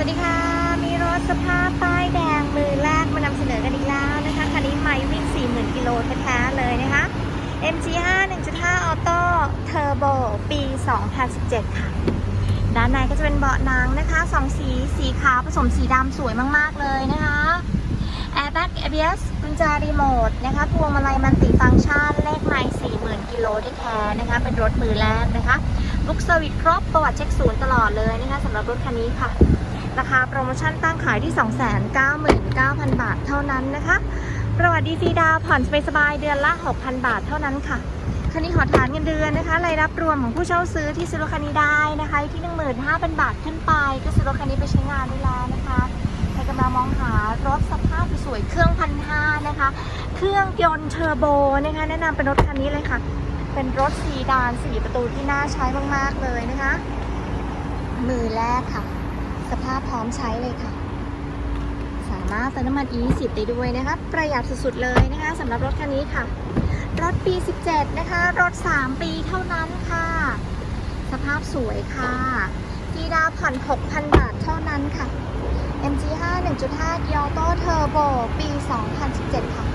สวัสดีค่ะ มีรถสภาพป้ายแดงมือแรกมานำเสนอกันอีกแล้วนะคะ คันนี้ไม่วิ่ง 40,000 กิโลแท้ๆเลยนะคะ MG5 1.5ออโต้เทอร์โบปี 2017 ค่ะ ด้านในก็จะเป็นเบาะหนังนะคะสองสี สีขาวผสมสีดำสวยมากๆเลยนะคะ Airbag ABS กุญแจรีโมทนะคะพวงมาลัยมันติฟังก์ชันเลขไมล์40,000 กิโลที่แท้นะคะ เป็นรถมือแรกนะคะบุ๊กเซอร์วิสครบประวัติเช็คศูนย์ตลอดเลยนะคะสำหรับรถคันนี้ค่ะ ราคาโปรโมชั่นตั้งขายที่ 299,000 บาทเท่านั้นนะคะ ประวัติดีฟรีดาวผ่อนสบายๆเดือนละ 6,000 บาทเท่านั้นค่ะคันนี้ขอฐานเงินเดือนนะคะรายรับรวมของผู้เช่าซื้อที่ซื้อรถคันนี้ได้นะคะที่ 15,000 บาทขึ้นไป ก็ซื้อรถคันนี้ไปใช้งานได้แล้วนะคะใครกำลังมองหารถสภาพสวยๆเครื่องพันห้านะคะ เครื่องยนต์เทอร์โบนะคะ แนะนำเป็นรถคันนี้เลยค่ะ เป็นรถซีดานสี่ประตูที่น่าใช้มากๆเลยนะคะ มือแรกค่ะ สภาพพร้อมใช้เลยค่ะ สามารถเติมน้ำมัน E10 ได้ด้วยนะคะ ประหยัดสุดๆเลยนะคะสำหรับรถคันนี้ค่ะ รถปี 17 นะคะ รถ 3 ปีเท่านั้นค่ะ สภาพสวยค่ะกีดาผ่อน 6,000 บาทเท่านั้นค่ะ MG5 1.5 g i o t o Turbo ปี 2017 ค่ะ